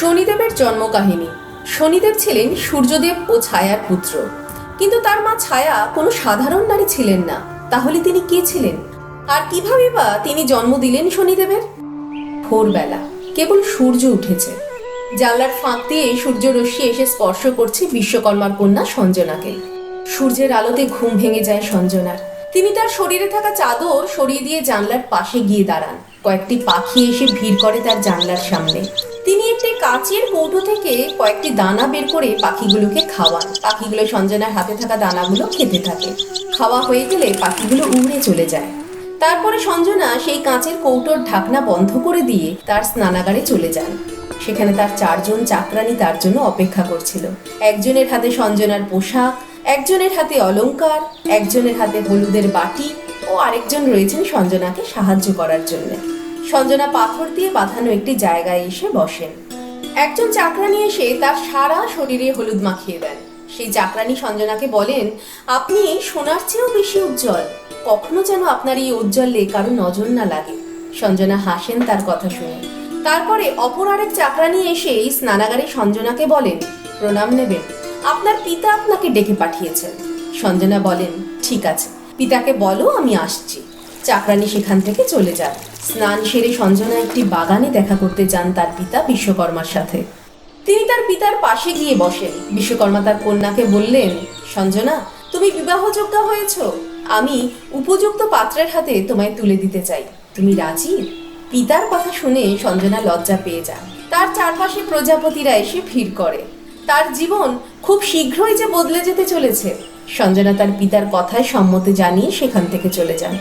শনিদেবের জন্মকাহিনী। শনিদেব ছিলেন সূর্যদেব ও ছায়ার পুত্র। কিন্তু তার মা ছায়া কোনো সাধারণ নারী ছিলেন না। তাহলে তিনি কে ছিলেন? আর কীভাবে বা তিনি জন্ম দিলেন শনিদেবের? ভোরবেলা। কেবল সূর্য উঠেছে। জানলার ফাঁক দিয়ে সূর্য রশ্মি এসে স্পর্শ করছে বিশ্বকর্মার কন্যা সঞ্জনাকে। সূর্যের আলোতে ঘুম ভেঙে যায় সঞ্জনার। তিনি তার শরীরে থাকা চাদর সরিয়ে দিয়ে জানলার পাশে গিয়ে দাঁড়ান। কয়েকটি পাখি এসে ভিড় করে তার জানলার সামনে। তিনি একটি কাচের কৌটো থেকে কয়েকটি দানা বের করে পাখিগুলোকে খাওয়ান। পাখিগুলো সঞ্জনার হাতে থাকা দানাগুলো খেতে থাকে। খাওয়া হয়ে গেলে পাখিগুলো উড়ে চলে যায়। তারপরে সঞ্জনা সেই কাঁচের কৌটোর ঢাকনা বন্ধ করে দিয়ে তার স্নানাগারে চলে যান। সেখানে তার চারজন চাকরানি তার জন্য অপেক্ষা করছিল। একজনের হাতে সঞ্জনার পোশাক, একজনের হাতে অলংকার, একজনের হাতে হলুদের বাটি ও আরেকজন রয়েছেন সঞ্জনাকে সাহায্য করার জন্য। সঞ্জনা পাথর দিয়ে বাঁধানো একটি জায়গায় এসে বসেন। একজন চাকরানি এসে তার সারা শরীরে হলুদ মাখিয়ে দেন। সেই চাকরানি সঞ্জনাকে বলেন, আপনি সোনার চেয়েও বেশি উজ্জ্বল। কখনো যেন আপনার এই উজ্জ্বলে কারও নজর না লাগে। সঞ্জনা হাসেন তার কথা শুনে। তারপরে অপর আরেক চাকরানি এসে এই স্নানাগারে সঞ্জনাকে বলেন, প্রণাম নেবেন। আপনার পিতা আপনাকে ডেকে পাঠিয়েছেন। সঞ্জনা বলেন, ঠিক আছে। পিতাকে বলো, আমি আসছি। চাকরানি সেখান থেকে চলে যান। স্নান সেরে সঞ্জনা একটি বাগানে দেখা করতে যান তার পিতা বিশ্বকর্মার সাথে। তিনি তার পিতার পাশে গিয়ে বসেন। বিশ্বকর্মা তার কন্যাকে বললেন, সঞ্জনা, তুমি বিবাহযোগ্য হয়েছ। আমি উপযুক্ত পাত্রের হাতে তোমায় তুলে দিতে চাই। তুমি রাজি? পিতার কথা শুনে সঞ্জনা লজ্জা পেয়ে যান। তার চারপাশে প্রজাপতিরা এসে ভিড় করে। তার জীবন খুব শীঘ্রই যে বদলে যেতে চলেছে। সঞ্জনা তার পিতার কথায় সম্মতি জানিয়ে সেখান থেকে চলে যান।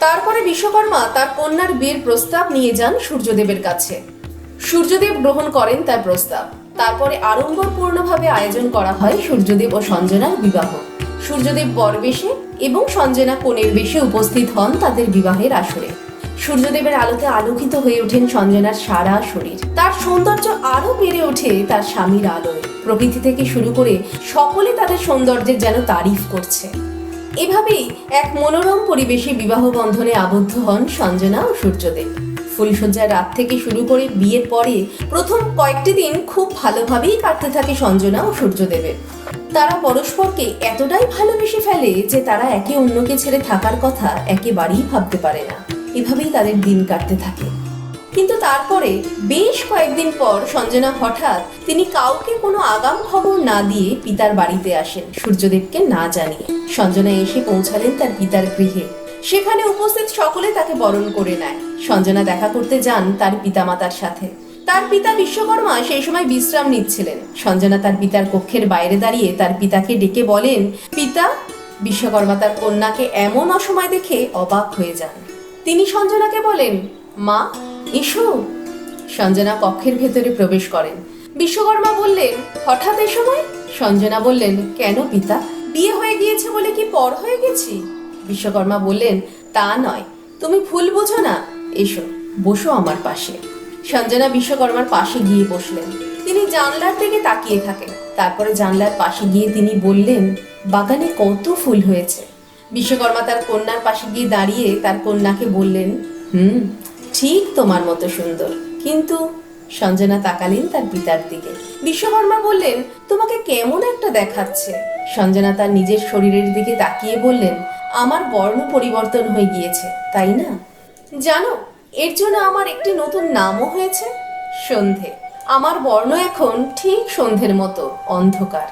তারপরে বিশ্বকর্মা তার কন্যার বিয়ের প্রস্তাব নিয়ে যান সূর্যদেবের কাছে। সূর্যদেব গ্রহণ করেন তার প্রস্তাব। তারপরে আড়ম্বরপূর্ণভাবে আয়োজন করা হয় সূর্যদেব ও সঞ্জনার বিবাহ। সূর্যদেব বরবেশে এবং সঞ্জনা কনের বেশে উপস্থিত হন তাদের বিবাহের আসরে। সূর্যদেবের আলোতে আলোকিত হয়ে ওঠেন সঞ্জনার সারা শরীর। তার সৌন্দর্য আরও বেড়ে ওঠে তার স্বামীর আলোয়। প্রকৃতি থেকে শুরু করে সকলে তাদের সৌন্দর্যের যেন তারিফ করছে। এভাবেই এক মনোরম পরিবেশে বিবাহ বন্ধনে আবদ্ধ হন সঞ্জনা ও সূর্যদেব। ফুলসজ্জার রাত থেকে শুরু করে বিয়ের পরে প্রথম কয়েকটি দিন খুব ভালোভাবেই কাটতে থাকে সঞ্জনা ও সূর্যদেবের। তারা পরস্পরকে এতটাই ভালোবেসে ফেলে যে তারা একে অন্যকে ছেড়ে থাকার কথা একেবারেই ভাবতে পারে না। এভাবেই তাদের দিন কাটতে থাকে। কিন্তু তারপরে বেশ কয়েকদিন পর সঞ্জনা হঠাৎ তিনি কাউকে কোনো আগাম খবর না দিয়ে পিতার বাড়িতে আসেন সূর্যদেবকে না জানিয়ে। সঞ্জনা এসে পৌঁছালেন তার পিতার গৃহে। সেখানে উপস্থিত সকলে তাকে বরণ করে নেয়। সঞ্জনা দেখা করতে যান তার পিতামাতার সাথে। তার পিতা বিশ্বকর্মা সেই সময় বিশ্রাম নিচ্ছিলেন। সঞ্জনা তার পিতার কক্ষের বাইরে দাঁড়িয়ে তার পিতাকে ডেকে বলেন, পিতা, বিশ্বকর্মা তার কন্যাকে এমন অসময় দেখে অবাক হয়ে যান। তিনি সঞ্জনাকে বলেন মা, এসো। সঞ্জনা কক্ষের ভেতরে প্রবেশ করেন। বিশ্বকর্মা বললেন, হঠাৎ এ সময়? সঞ্জনা বললেন, কেন পিতা? বিয়ে হয়ে গিয়েছে বলে কি পর হয়ে গেছি? বিশ্বকর্মা বললেন, তা নয়। তুমি ভুল বোঝো না। এসো, বসো আমার পাশে। সঞ্জনা বিশ্বকর্মার পাশে গিয়ে বসলেন। তিনি জানলার দিকে তাকিয়ে থাকেন। তারপরে জানলার পাশে গিয়ে তিনি বললেন, বাগানে কত ফুল হয়েছে? বিশ্বকর্মা তার কন্যার পাশে গিয়ে দাঁড়িয়ে তার কন্যাকে বললেন, হুম ঠিক তোমার মতো সুন্দর। কিন্তু সঞ্জনা তাকালেন তার পিতার দিকে। বিশ্বকর্মা বললেন, তোমাকে কেমন একটা দেখাচ্ছে? সঞ্জনা তার নিজের শরীরের দিকে তাকিয়ে বললেন, আমার বর্ণ পরিবর্তন হয়ে গিয়েছে, তাই না? জানো, এর জন্য আমার একটি নতুন নামও হয়েছে, সন্ধে। আমার বর্ণ এখন ঠিক সন্ধের মতো, অন্ধকার।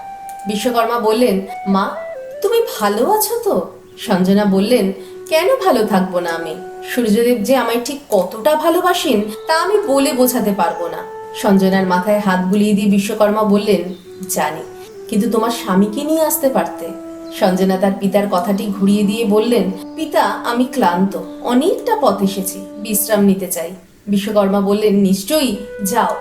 বিশ্বকর্মা বললেন, মা, তুমি ভালো আছো তো? সঞ্জনা বললেন, কেন ভালো থাকব না আমি? সূর্যদেব যে আমায় ঠিক কতটা ভালোবাসেন, তা আমি বলে বোঝাতে পারব না। সঞ্জনার মাথায় হাত বুলিয়ে দিয়ে বিশ্বকর্মা বললেন, জানি, কিন্তু তোমার স্বামীকে নিয়ে আসতে পারতে। সঞ্জনা তার পিতার কথাটি ঘুরিয়ে দিয়ে বললেন, পিতা, আমি ক্লান্ত, অনেকটা পথ এসেছি, বিশ্রাম নিতে চাই। বিশ্বকর্মা বললেন, নিশ্চয়ই যাও।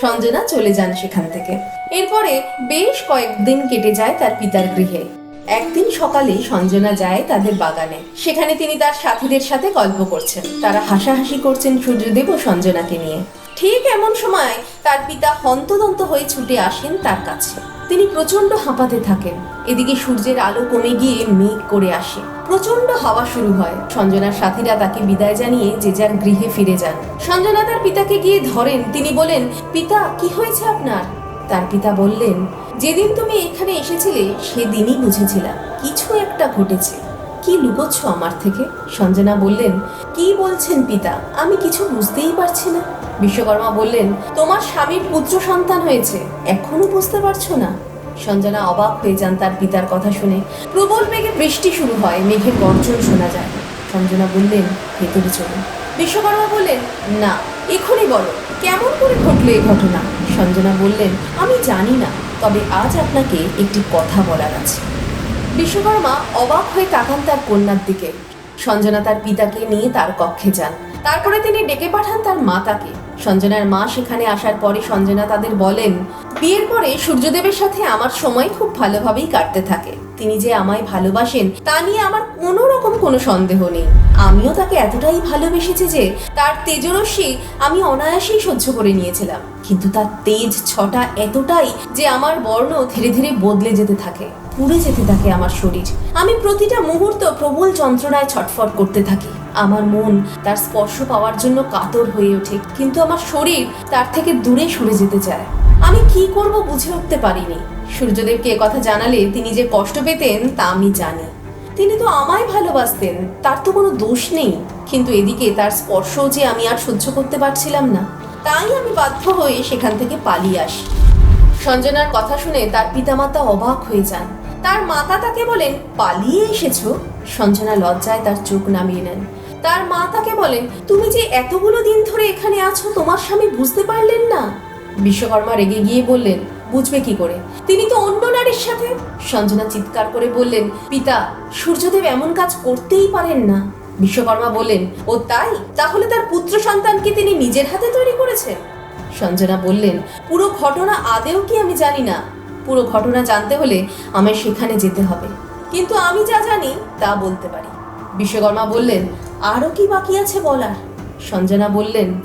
সঞ্জনা চলে যান সেখান থেকে। এরপরে বেশ কয়েকদিন কেটে যায় তার পিতার গৃহে। একদিন সকালে সঞ্জনা যায় তাদের বাগানে। সেখানে তিনি তার সাথীদের সাথে গল্প করছেন। তারা হাসাহাসি করছেন সূর্যদেব ও সঞ্জনাকে নিয়ে। ঠিক এমন সময় তার পিতা হন্তদন্ত হয়ে ছুটে আসেন তার কাছে। তিনি প্রচণ্ড হাঁপাতে থাকেন। এদিকে সূর্যের আলো কমে গিয়ে মেঘ করে আসে। প্রচণ্ড হাওয়া শুরু হয়। সঞ্জনার সাথীরা তাকে বিদায় জানিয়ে যে যার গৃহে ফিরে যান। সঞ্জনা তার পিতাকে গিয়ে ধরেন। তিনি বলেন, পিতা, কি হয়েছে আপনার? তার পিতা বললেন যেদিন তুমি এখানে এসেছিলে, সেদিনই বুঝেছিলাম কিছু একটা ঘটেছে। কি লুকোচ্ছ আমার থেকে? সঞ্জনা বললেন, কি বলছেন পিতা? আমি কিছু বুঝতেই পারছি না। বিশ্বকর্মা বললেন, তোমার স্বামীর পুত্র সন্তান হয়েছে, এখনও বুঝতে পারছ না? সঞ্জনা অবাক হয়ে যান তার পিতার কথা শুনে। প্রবল মেঘে বৃষ্টি শুরু হয়, মেঘের গর্জন শোনা যায়। সঞ্জনা বললেন ভেতরে চলুন বিশ্বকর্মা বললেন, না, এখনই বলো, কেমন করে ঘটলো এই ঘটনা? সঞ্জনা বললেন, আমি জানি না। তবে আজ আপনাকে একটি কথা বলার আছে। বিশ্বকর্মা অবাক হয়ে তাকান তার কন্যার দিকে। সঞ্জনা তার পিতাকে নিয়ে তার কক্ষে যান। তারপরে তিনি ডেকে পাঠান তার মাতাকে। সঞ্জনার মা সেখানে আসার পরে সঞ্জনা তাদের বলেন, বিয়ের পরে সূর্যদেবের সাথে আমার সময় খুব ভালোভাবেই কাটতে থাকে। তিনি যে আমায় ভালোবাসেন, তা নিয়ে আমার কোনো রকম কোনো সন্দেহ নেই। আমিও তাকে এতটাই ভালোবেসেছি যে, তার তেজরশ্মি আমি অনায়াসেই সহ্য করে নিয়েছিলাম। কিন্তু তার তেজ ছটা এতটাই যে আমার বর্ণ ধীরে ধীরে বদলে যেতে থাকে, পুড়ে যেতে থাকে আমার শরীর। আমি প্রতিটা মুহূর্ত প্রবল যন্ত্রণায় ছটফট করতে থাকি। আমার মন তার স্পর্শ পাওয়ার জন্য কাতর হয়ে ওঠে, কিন্তু আমার শরীর তার থেকে দূরে সরে যেতে চায়। আমি কি করব বুঝে উঠতে পারিনি। সূর্যদেবকে কথা জানালে তিনি যে কষ্ট পেতেন, তা আমি জানি। তিনি তো আমায় ভালোবাসতেন, তার তো কোনো দোষ নেই। কিন্তু এদিকে তার স্পর্শ যে আমি আর সহ্য করতে পারছিলাম না, তাই আমি বাধ্য হয়ে সেখান থেকে পালিয়ে আসি। সঞ্জনার কথা শুনে তার পিতামাতা অবাক হয়ে যান। তার মাতা তাকে বলেন, পালিয়ে এসেছ? সঞ্জনা লজ্জায় তার চোখ নামিয়ে নেন। তার মা তাকে বলেন, তুমি যে এতগুলো দিন ধরে এখানে আছো, তোমার স্বামী বুঝতে পারলেন না? বিশ্বকর্মা রেগে গিয়ে বললেন বুঝবে কি করে? তিনি তো অন্য নারীর সাথে। সঞ্জনা চিৎকার করে বললেন, পিতা, সূর্যদেব এমন কাজ করতেই পারেন না। বিশ্বকর্মা বললেন, ও তাই? তাহলে তার পুত্র সন্তানকে তিনি নিজের হাতে তৈরি করেছেন? সঞ্জনা বললেন, পুরো ঘটনা আদেও কি আমি জানি না। পুরো ঘটনা জানতে হলে আমায় সেখানে যেতে হবে। কিন্তু আমি যা জানি, তা বলতে পারি। বিশ্বকর্মা বললেন আরও কি বাকি আছে বলার? সঞ্জনা বললেন,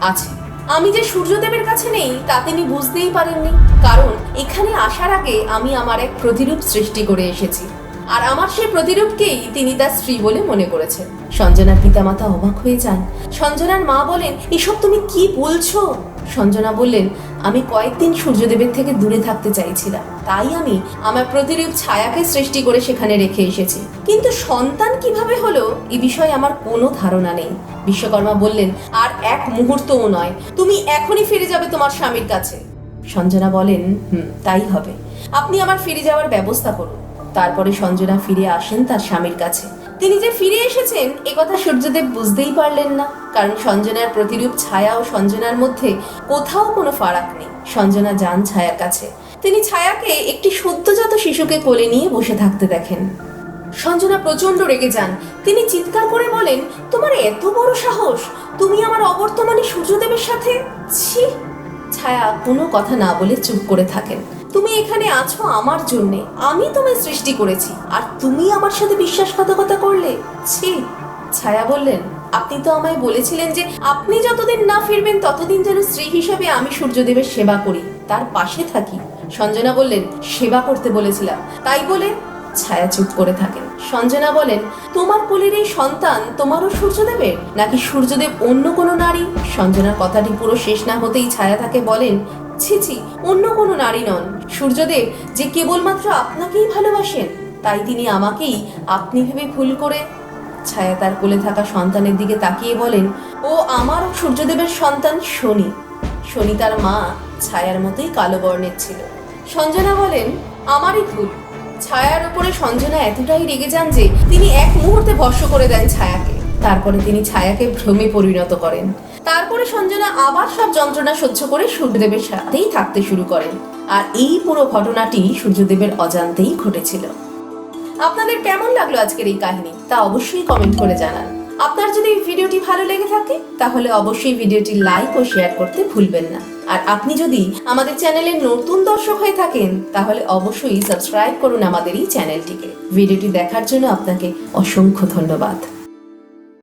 আছে। আমি যে সূর্যদেবের কাছে নেই, তা তিনি বুঝতেই পারেননি। কারণ এখানে আসার আগে আমি আমার এক প্রতিরূপ সৃষ্টি করে এসেছি। আর আমার সেই প্রতিরূপকেই তিনি তার স্ত্রী বলে মনে করেছেন। সঞ্জনার পিতামাতা অবাক হয়ে যান। সঞ্জনার মা বলেন, এসব তুমি কি বলছো? সঞ্জনা বললেন আমি কয়েকদিন সূর্যদেবের থেকে দূরে থাকতে চাইছিলাম। তাই আমি আমার প্রতিরূপ ছায়াকে সৃষ্টি করে সেখানে রেখে এসেছি। কিন্তু সন্তান কীভাবে হলো, এ বিষয়ে আমার কোনো ধারণা নেই। বিশ্বকর্মা বললেন, আর এক মুহূর্তও নয়। তুমি এখনই ফিরে যাবে তোমার স্বামীর কাছে। সঞ্জনা বলেন, হুম, তাই হবে। আপনি আমার ফিরে যাওয়ার ব্যবস্থা করুন। তারপরে সঞ্জনা ফিরে আসেন তার স্বামীর কাছে। তিনি যে ফিরে এসেছেন একথা সূর্যদেব বুঝতেই পারলেন না। কারণ সঞ্জনার প্রতিরূপ ছায়া ও সঞ্জনার মধ্যে কোথাও কোনো ফারাক নেই। সঞ্জনা যান ছায়ার কাছে। তিনি ছায়াকে একটি সদ্যজাত শিশুকে কোলে নিয়ে বসে থাকতে দেখেন। সঞ্জনা প্রচণ্ড রেগে যান। তিনি চিৎকার করে বলেন, তোমার এত বড় সাহস! তুমি আমার অবর্তমানে সূর্যদেবের সাথে? ছি! ছায়া কোনো কথা না বলে চুপ করে থাকেন। তুমি এখানে আছো আমার জন্যে। আমি তোমায় সৃষ্টি করেছি। আর তুমি আমার সাথে বিশ্বাসঘাতকতা করলে? ছি, ছায়া বললেন, আপনি তো আমায় বলেছিলেন যে আপনি যতদিন না ফিরবেন, ততদিন যেন স্ত্রী হিসেবে আমি সূর্যদেবের সেবা করি। তার পাশে থাকি। সঞ্জনা বললেন, সেবা করতে বলেছিলাম। তাই বলে ছায়া চুপ করে থাকেন। সঞ্জনা বলেন, তোমার কোলের এই সন্তান তোমারও সূর্যদেবের? নাকি সূর্যদেব অন্য কোনো নারী? সঞ্জনার কথাটি পুরো শেষ না হতেই ছায়া তাকে বলেন ছি ছি, অন্য কোনো নারী নন। সূর্যদেব যে কেবলমাত্র আপনাকেই ভালোবাসেন, তাই তিনি আমাকেই আপনি ভেবে ভুল করে ছায়া তার কোলে থাকা সন্তানের দিকে তাকিয়ে বলেন, ও আমার সূর্যদেবের সন্তান শনি। শনি তার মা ছায়ার মতোই কালো বর্ণের ছিল। সঞ্জনা বলেন, আমারই ভুল। ছায়ার উপরে সঞ্জনা এতটাই রেগে যান যে তিনি এক মুহূর্তে ভস্য করে দেন ছায়াকে। তারপরে তিনি ছায়াকে ভ্রমে পরিণত করেন। তারপরে সঞ্জনা আবার সব যন্ত্রণা সহ্য করে সূর্যদেবের সাথেই থাকতে শুরু করেন আর এই পুরো ঘটনাটি সূর্যদেবের অজান্তেই ঘটেছিল। আপনাদের কেমন লাগল আজকের এই কাহিনী, তা অবশ্যই কমেন্ট করে জানান। আপনার যদি এই ভিডিওটি ভালো লেগে থাকে, তাহলে অবশ্যই ভিডিওটি লাইক ও শেয়ার করতে ভুলবেন না। আর আপনি যদি আমাদের চ্যানেলের নতুন দর্শক হয়ে থাকেন, তাহলে অবশ্যই সাবস্ক্রাইব করুন আমাদের এই চ্যানেলটিকে। ভিডিওটি দেখার জন্য আপনাকে অসংখ্য ধন্যবাদ।